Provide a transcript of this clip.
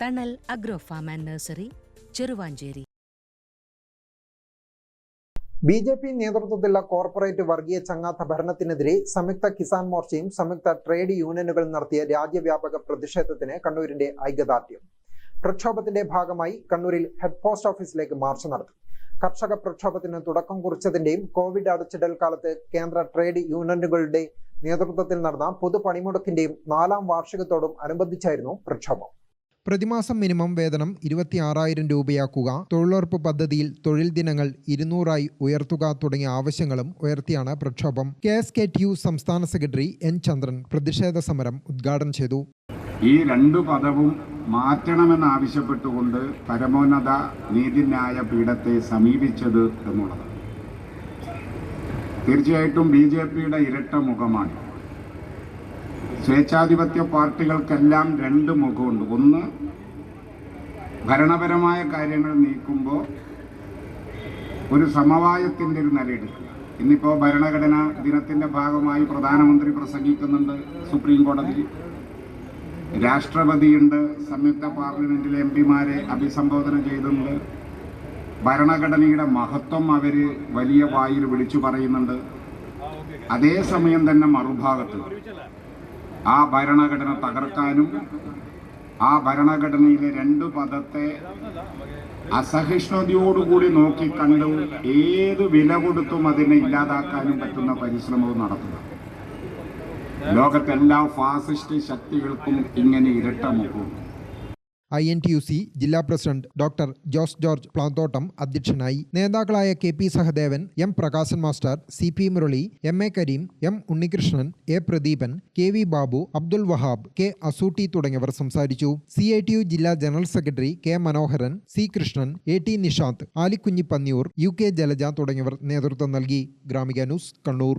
Thanal agro farm and nursery Cheruvanchery. B J P നേതൃത്വത്തിലുള്ള corporate വർഗീയ ചങ്ങാത്ത ഭരണത്തിനെതിരെ സംയുക്ത കിസാൻ മോർച്ചയും സംയുക്ത ട്രേഡ് യൂണിയനുകളും നടത്തിയ രാജ്യവ്യാപക പ്രതിഷേധത്തിന് കണ്ണൂരിന്റെ ഐക്യദാർഢ്യം. പ്രക്ഷോഭത്തിന്റെ ഭാഗമായി കണ്ണൂരിൽ ഹെഡ് പോസ്റ്റ് ഓഫീസിലേക്ക് മാർച്ച് നടത്തി. കർഷക പ്രക്ഷോഭത്തിന് തുടക്കം കുറിച്ചതിന്റെയും കോവിഡ് അടച്ചിടൽ കാലത്ത് കേന്ദ്ര ട്രേഡ് യൂണിയനുകളുടെ നേതൃത്വത്തിൽ നടന്ന പൊതു പണിമുടക്കിന്റെയും നാലാം വാർഷികത്തോടും അനുബന്ധിച്ചായിരുന്നു പ്രക്ഷോഭം. പ്രതിമാസം മിനിമം വേതനം ഇരുപത്തിയാറായിരം രൂപയാക്കുക തൊഴിലുറപ്പ് പദ്ധതിയിൽ തൊഴിൽ ദിനങ്ങൾ ഇരുന്നൂറായി ഉയർത്തുക തുടങ്ങിയ ആവശ്യങ്ങളും ഉയർത്തിയാണ് പ്രക്ഷോഭം. K S K T U സംസ്ഥാന സെക്രട്ടറി എൻ ചന്ദ്രൻ പ്രതിഷേധ സമരം ഉദ്ഘാടനം ചെയ്തു. ഈ രണ്ടു പദവും മാറ്റണമെന്നാവശ്യപ്പെട്ടുകൊണ്ട് പരമോന്നത നീതിന്യായ പീഠത്തെ സമീപിച്ചത് എന്നുള്ളത് തീർച്ചയായിട്ടും ബി ജെ പിയുടെ ഇരട്ട മുഖമാണ്. സ്വേച്ഛാധിപത്യ പാർട്ടികൾക്കെല്ലാം രണ്ട് മുഖമുണ്ട്. ഒന്ന് ഭരണപരമായ കാര്യങ്ങൾ നീക്കുമ്പോൾ ഒരു സമവായത്തിന്റെ ഒരു നിലയെടുക്കുക ഇന്നിപ്പോൾ ഭരണഘടനാ ദിനത്തിന്റെ ഭാഗമായി പ്രധാനമന്ത്രി പ്രസംഗിക്കുന്നുണ്ട് സുപ്രീം കോടതി. രാഷ്ട്രപതിയുണ്ട് സംയുക്ത പാർലമെന്റിലെ എം പിമാരെ അഭിസംബോധന ചെയ്തിട്ടുണ്ട്. ഭരണഘടനയുടെ മഹത്വം അവർ വലിയ വായിൽ വിളിച്ചു പറയുന്നുണ്ട്. അതേസമയം തന്നെ മറുഭാഗത്ത് ആ ഭരണഘടന തകർക്കാനും ആ ഭരണഘടനയിലെ രണ്ട് പദത്തെ അസഹിഷ്ണുതയോടുകൂടി നോക്കിക്കണ്ട് ഏത് വില കൊടുത്തും അതിനെ ഇല്ലാതാക്കാനും പറ്റുന്ന പരിശ്രമവും നടത്തുക ലോകത്തെല്ലാ ഫാസിസ്റ്റ് ശക്തികൾക്കും ഇങ്ങനെ ഇരട്ട മുഖവും. I N T U C ജില്ലാ പ്രസിഡന്റ് ഡോക്ടർ ജോസ് ജോർജ് പ്ലാന്തോട്ടം അധ്യക്ഷനായി. നേതാക്കളായ K P Sahadevan M Prakashan master C P Murali M A Kareem M Unnikrishnan A Pradeepan K V Babu Abdul Wahab K Asootty തുടങ്ങിയവർ സംസാരിച്ചു. C I T U ജില്ലാ general secretary K Manoharan C Krishnan A T Nishanth Alikunhi Panniyoor U K Jalaja തുടങ്ങിയവർ നേതൃത്വം നൽകി. Gramika news Kannur.